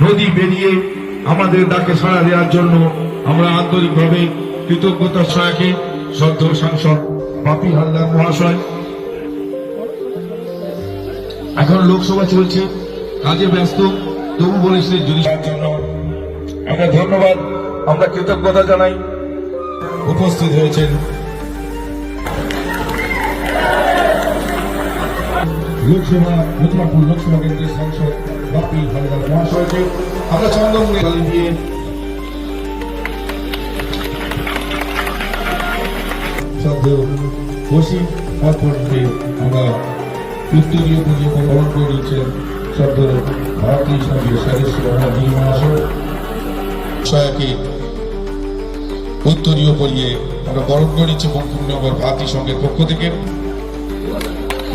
নদী পেরিয়ে আমাদের ডাকে সাড়া দেওয়ার জন্য আমরা আন্তরিকভাবে কৃতজ্ঞতার সহায়কে সদ্য সাংসদ বাপি হালদার মহাশয়। এখন লোকসভা চলছে, কাজে ব্যস্ত, তবু বলেছে যদি জন্য আমরা ধন্যবাদ, আমরা কৃতজ্ঞতা জানাই। উপস্থিত হয়েছেন। লোকসভা, মথুরাপুর লোকসভা কেন্দ্রের সাংসদ বাপি হালদার মহাশয়কে আমরা চন্দন দিয়ে শব্দ বসি আমরা উত্তরীয় পুজো গ্রহণ করে দিচ্ছেন শব্দ ভারতীয় সঙ্গে সদস্য সহায়কে উত্তরীয় পরিয়ে আমরা বরণ করে নিচ্ছি বঙ্কিমনগর ভারতী সংঘের পক্ষ থেকে।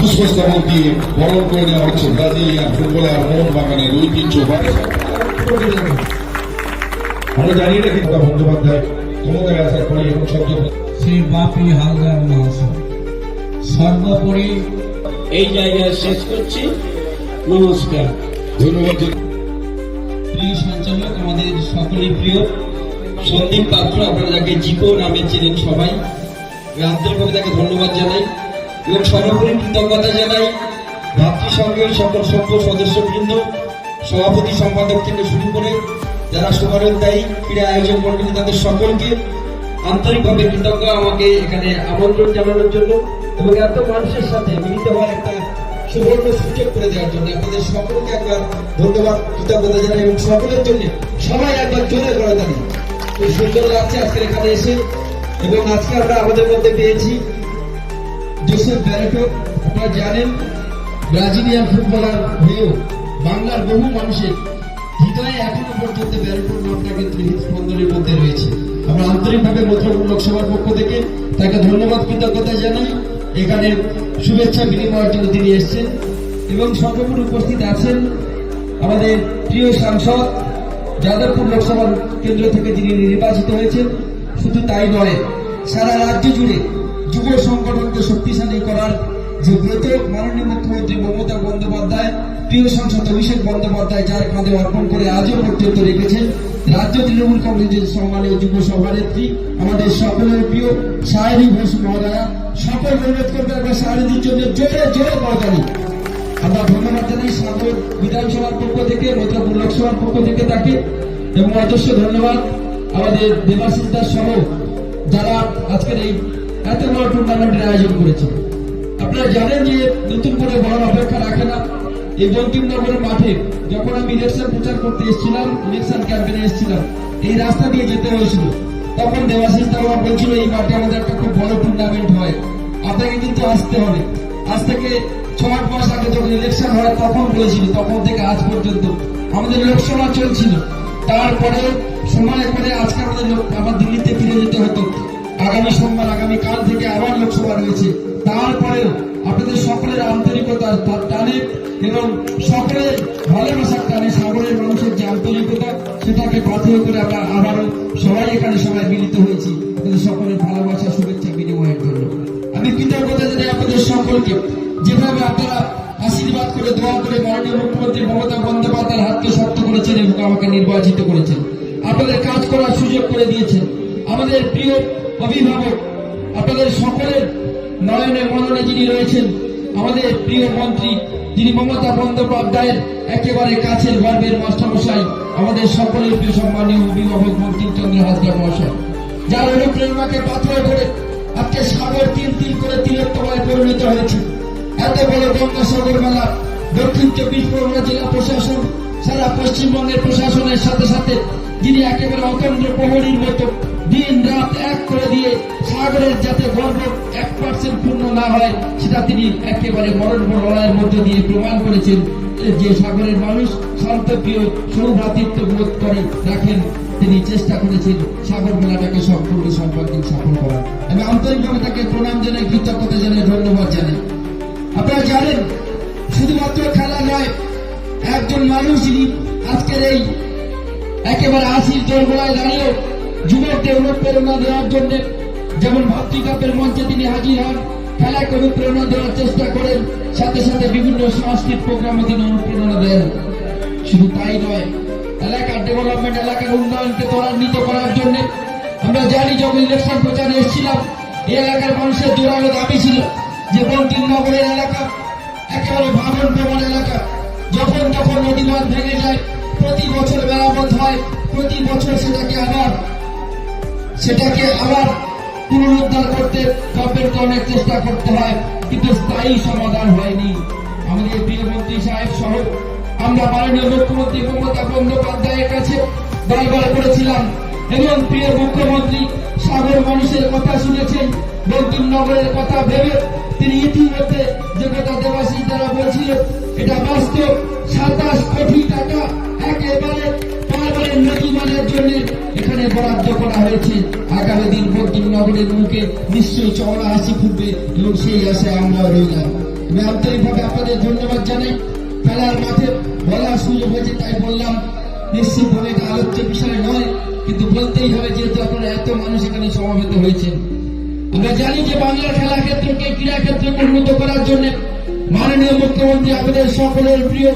পুষ্পস্তবক দিয়ে বরণ করে নেওয়া হচ্ছে ব্রাজিলিয়ান ফুটবলার মোহন বাগানের ঐতিহ্য আমরা জানি না কিন্তু বন্দ্যোপাধ্যায় ক্ষমতায় আসার পরে এবং শব্দ শ্রী বাপি হালদার মহাশয় সর্বোপরি এই জায়গায় শেষ করছি। নমস্কার। ধন্যবাদ প্রিয় সঞ্চালক আমাদের সকলেই প্রিয় সন্দীপ পাত্র আপনারা যাকে জিকো নামে চেনেন সবাই আন্তরিকভাবে তাকে ধন্যবাদ জানাই। এবং সর্বোপরি কৃতজ্ঞতা জানাই ভাতৃসংঘের সকল সভ্য সদস্যবৃন্দ, সভাপতি সম্পাদক থেকে শুরু করে যারা শুভারোদ্দায়ী ক্রীড়া আয়োজন মন্ডলী তাদের সকলকে আন্তরিকভাবে কৃতজ্ঞ আমাকে এখানে আমন্ত্রণ জানানোর জন্য এবং এত মানুষের সাথে মিলিত হওয়ার একটা সুবর্ণ সুযোগ করে দেওয়ার জন্য আপনাদের সকলকে একবার ধন্যবাদ, কৃতজ্ঞতা জানাই এবং সকলের জন্য সবাই একবার জোরে করে দাঁড়িয়ে। সুন্দর লাগছে আজকের এখানে এসে এবং আজকে আমরা আমাদের মধ্যে পেয়েছি জোসেফ ব্যারেটো আপনারা জানেন, ব্রাজিলিয়ান ফুটবলার হয়েও বাংলার বহু মানুষের হৃদয়ে এখনও পর্যন্ত ব্যারেটোর নামটা কিন্তু হৃদস্পন্দনের মধ্যে রয়েছে। আমরা আন্তরিকভাবে মথুরাপুর লোকসভার পক্ষ থেকে তাকে ধন্যবাদ, কৃতজ্ঞতা জানাই। এখানে শুভেচ্ছা বিনিময়ের জন্য তিনি এসেছেন এবং সর্বোপরি উপস্থিত আছেন আমাদের প্রিয় সাংসদ, যাদবপুর লোকসভা কেন্দ্র থেকে যিনি নির্বাচিত হয়েছেন। শুধু তাই নয়, সারা রাজ্য জুড়ে যুব সংগঠনকে শক্তিশালী করার যে ব্রত, মাননীয় মুখ্যমন্ত্রী মমতা বন্দ্যোপাধ্যায়, প্রিয় সাংসদ অভিষেক বন্দ্যোপাধ্যায়, যার কাঁধে অর্পণ করে আজও পর্যন্ত রেখেছেন, রাজ্য তৃণমূল কংগ্রেসের সম্মানীয় যুব সভানেত্রী আমাদের সকলের প্রিয় সায়নী ঘোষ মহোদয়া, সকল অনুরোধ করবে একবার সায়নীর জন্য জোরে জোরে করতালি আমরা ধন্যবাদ জানাই সাগর বিধানসভার পক্ষ থেকে, মথুরাপুর লোকসভার পক্ষ থেকে তাকে, এবং অজস্র ধন্যবাদ আমাদের দেবাশিস দাস সহ যারা আজকের এই এত বড় টুর্নামেন্টের আয়োজন করেছে। আপনারা জানেন যে নতুন করে বলার অপেক্ষা রাখে না। এই বঙ্কিমনগরের মাঠে যখন আমি ইলেকশন প্রচার করতে এসেছিলাম ইলেকশন ক্যাম্পেনে এসেছিলাম, এই রাস্তা দিয়ে যেতে হয়েছিল। তখন দেবাশিস আমার বলছিল, এই মাঠে আমাদের একটা খুব বড় টুর্নামেন্ট হয়। আপনাকে কিন্তু আসতে হবে। আজ থেকে ছ আট মাস আগে যখন ইলেকশন হয়, তখন বলেছিল, তখন থেকে আজ পর্যন্ত আমাদের লোকসভা চলছিল। তারপরে সময় করে আজকে আমাদের লোক- আবার দিল্লিতে ফিরে যেতে হতো। আগামী সোমবার, আগামী কাল থেকে আবার লোকসভা রয়েছে। তারপরেও আপনাদের সকলের আন্তরিকতা টানে এবং সকলের ভালোবাসার টানে সাগরের মানুষের যে আন্তরিকতা, সেটাকে পাথেয় করে আমরা আবারও সবাই এখানে সবাই মিলিত হয়েছি। সকলের ভালোবাসা, শুভেচ্ছা, বিনিময়ের জন্য। আমি কৃতজ্ঞতা জানাই আপনাদের সকলকে। যেভাবে আপনারা আশীর্বাদ করে, দোয়া করে মাননীয় মুখ্যমন্ত্রী মমতা বন্দ্যোপাধ্যায়ের হাতকে শক্ত করেছেন এবং আমাকে নির্বাচিত করেছেন। আপনাদের কাজ করার সুযোগ করে দিয়েছেন। আমাদের প্রিয় অভিভাবক, আপনাদের সকলের নয়নে মননে যিনি রয়েছেন, আমাদের প্রিয় মন্ত্রী যিনি মমতা বন্দ্যোপাধ্যায়ের একেবারে কাছের গর্বের মাস্টারমশাই, আমাদের সকলের প্রিয় সম্মানীয় অভিভাবক বঙ্কিমচন্দ্র হাজরা মহাশয়। যার অনুপ্রেরণাকে পাথর করে আজকে সাগর তিল তিল করে তিলোত্তমায় পরিণত হয়েছে। এত বড় গঙ্গাসাগর মেলা, দক্ষিণ চব্বিশ পরগনা জেলা প্রশাসন, সারা পশ্চিমবঙ্গের প্রশাসনের সাথে সাথে যিনি একেবারে অতন্ত্র প্রহরীর মতো দিন রাত এক করে দিয়ে সাগরের যাতে গর্ব এক পার্সেন্ট পূর্ণ না হয়, সেটা তিনি একেবারে মরণ লড়াইয়ের মধ্য দিয়ে প্রমাণ করেছেন। যে সাগরের মানুষ শান্তপ্রিয়, সৌভ্রাতৃত্ব বোধ করে রাখেন, তিনি চেষ্টা করেছেন সাগর মেলাটাকে সম্পূর্ণ সম্পর্কে সফল করার। আমি আন্তরিকভাবে তাকে প্রণাম জানাই, কৃতজ্ঞতা জানাই, ধন্যবাদ জানাই। আপনারা জানেন, শুধুমাত্র খেলা নয়, একজন মানুষ যিনি আজকের এই একেবারে আশির দোরগোড়ায় দাঁড়িয়ে যুবকদের অনুপ্রেরণা দেওয়ার জন্য যেমন ভাতৃকাপের মঞ্চে তিনি হাজির হন, খেলাকে অনুপ্রেরণা দেওয়ার চেষ্টা করেন, সাথে সাথে বিভিন্ন সাংস্কৃতিক প্রোগ্রামে তিনি অনুপ্রেরণা দেন। শুধু তাই নয়, এলাকার ডেভেলপমেন্ট এলাকার উন্নয়নকে ত্বরান্বিত করার জন্য আমরা জানি যখন ইলেকশন প্রচারে এসেছিলাম, এই এলাকার মানুষের জোরালো দাবি ছিল যে বঙ্কিমনগরের এলাকা একেবারে ভাঙন প্রবণ এলাকা। যখন যখন নদী ভেঙে যায়, প্রতি বছর মেরামত প্রতি বছর সেটাকে আবার সেটাকে আবার পুনরুদ্ধার করতে গভর্নমেন্টকে অনেক চেষ্টা করতে হয়, কিন্তু স্থায়ী সমাধান হয়নি। আমাদের প্রিয় সাহেব সহ আমরা মাননীয় মুখ্যমন্ত্রী মমতা বন্দ্যোপাধ্যায়ের কাছে বারবার করেছিলাম, এবং প্রিয় মুখ্যমন্ত্রী সাগর মানুষের কথা শুনেছেন বঙ্কিমনগরের কথা ভেবে তিনি ইতিমধ্যে যে কথা দেবাশিস দ্বারা বলছিল এটা বাস্তব, সাতাশ কোটি টাকা একেবারে বারবারের নদী মানের জন্য এখানে বরাদ্দ করা হয়েছে। আগামী দিন বঙ্কিমনগরের মুখে নিশ্চয়ই চওড়া হাসি ফুটবে এবং সেই আশে আমরা রইলাম। আমি আন্তরিকভাবে আপনাদের ধন্যবাদ জানাই। খেলার মাঠে বলার সুযোগ হয়েছে তাই বললাম নিশ্চিতভাবে এটা আলোচ্য বিষয় নয়, কিন্তু বলতেই হবে যেহেতু আপনারা এত মানুষ এখানে সমাবেত হয়েছেন। আমরা জানি যে বাংলার খেলা ক্ষেত্রকে, ক্রীড়া ক্ষেত্রকে উন্নত করার জন্য মাননীয় মুখ্যমন্ত্রী আমাদের সকলের প্রিয়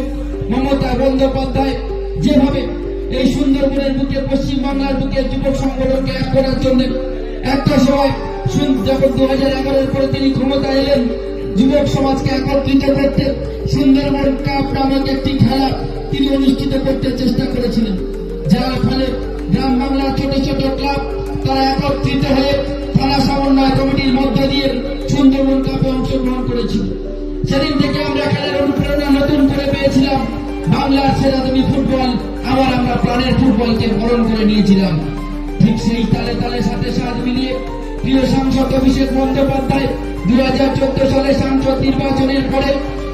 মমতা বন্দ্যোপাধ্যায় যেভাবে এই সুন্দরবনের বুকে পশ্চিম বাংলার বুকে যুবক সংগঠনকে এক করার জন্য একটা সময় যখন দু হাজার এগারোর পরে তিনি ক্ষমতা এলেন, যুবক সমাজকে একত্রিত করতে সুন্দরবন কাপ নামক একটি খেলা তিনি অনুষ্ঠিত করতে চেষ্টা করেছিলেন। যার ফলে গ্রাম বাংলার ছোট ছোট ক্লাব তারা একত্রিত হয়ে থানা সমন্বয় কমিটির মধ্য দিয়ে সুন্দরবন কাপে অংশগ্রহণ করেছিল। সেদিন থেকে আমরা খেলার অনুপ্রেরণা নতুন করে পেয়েছিলাম বাংলার সেরা তুমি ফুটবল আবার আমরা প্রাণের ফুটবলকে বরণ করে নিয়েছিলাম। ঠিক সেই তালে তালে সাথে সাথ মিলিয়ে প্রিয় সাংসদ অভিষেক বন্দ্যোপাধ্যায় দু হাজার চোদ্দ সালে সাংসদ নির্বাচনের পরে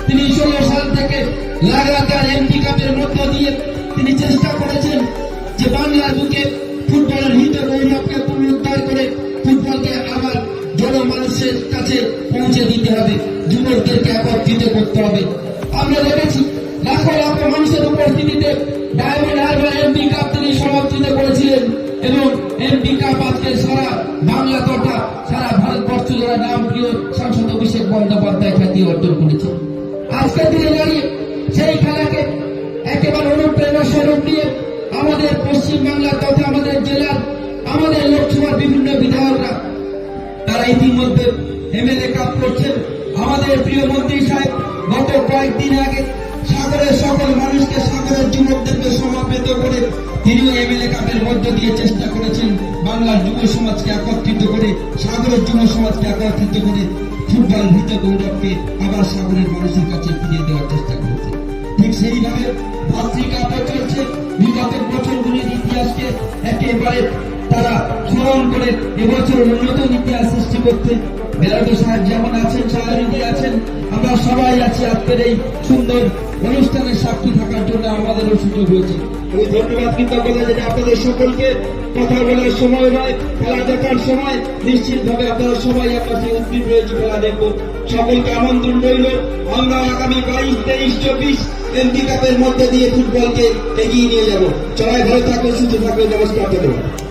তিনি ষোলো সাল থেকে লাগাতার এমপি কাপের মধ্য দিয়ে তিনি চেষ্টা করেছেন যে বাংলার বুকে ফুটবলের হিত গৌরবকে পুনরুদ্ধার করে ফুটবলকে আবার জনমানুষের কাছে পৌঁছে দিতে হবে, যুবকদেরকে একত্রিত করতে হবে। আমরা দেখেছি লাখো লাখো মানুষের উপস্থিতিতে সারা বাংলা সারা ভারতবর্ষ নাম প্রিয় সাংসদ অভিষেক বন্দ্যোপাধ্যায় খ্যাতি অর্জন করেছে। দিনে দাঁড়িয়ে সেই খেলাকে একেবারে অনুপ্রেরণা স্বরূপ নিয়ে আমাদের পশ্চিম বাংলা তথা আমাদের জেলার, আমাদের লোকসভার বিভিন্ন বিধায়করা, তারা ইতিমধ্যে এমএলএ কাপ করছেন। আমাদের প্রিয় মন্ত্রী সাহেব, গত কয়েকদিন আগে সাগরের সকল মানুষকে সাগরের যুবকদেরকে সমাবেত করে এমএলএ কাপের মধ্য দিয়ে চেষ্টা করেছেন বাংলার যুব সমাজকে একত্রিত করে, সাগরের যুব সমাজকে একত্রিত করে ফুটবল ভীত গৌরবকে আবার সাগরের মানুষের কাছে ফিরিয়ে দেওয়ার চেষ্টা করেছে। ঠিক সেইভাবে ভাতৃ কাপও চলছে, বিগত বছরগুলির ইতিহাসকে একেবারে তারা স্মরণ করে এবছর নতুন ইতিহাস সৃষ্টি করতে বেলাটো সাহেব যেমন আছেন সহায়িনী আছেন, আমরা সবাই আছি আজকের এই সুন্দর অনুষ্ঠানের সাক্ষী থাকার জন্য আমাদেরও সুযোগ হয়েছে। আমি ধন্যবাদ কৃতজ্ঞতা জানাই আপনাদের সকলকে। কথা বলার সময় নয়, খেলা দেখার সময়। নিশ্চিত ভাবে আপনারা সবাই আপনার সেই উদ্দীপ রয়েছে খেলা দেখব। সকলকে আমন্ত্রণ রইল। আমরা আগামী বাইশ, তেইশ, চব্বিশ এমপি কাপের মধ্যে দিয়ে ফুটবলকে এগিয়ে নিয়ে যাব। সবাই ভালো থাকবে সুস্থ থাকবে নমস্কার, ধন্যবাদ।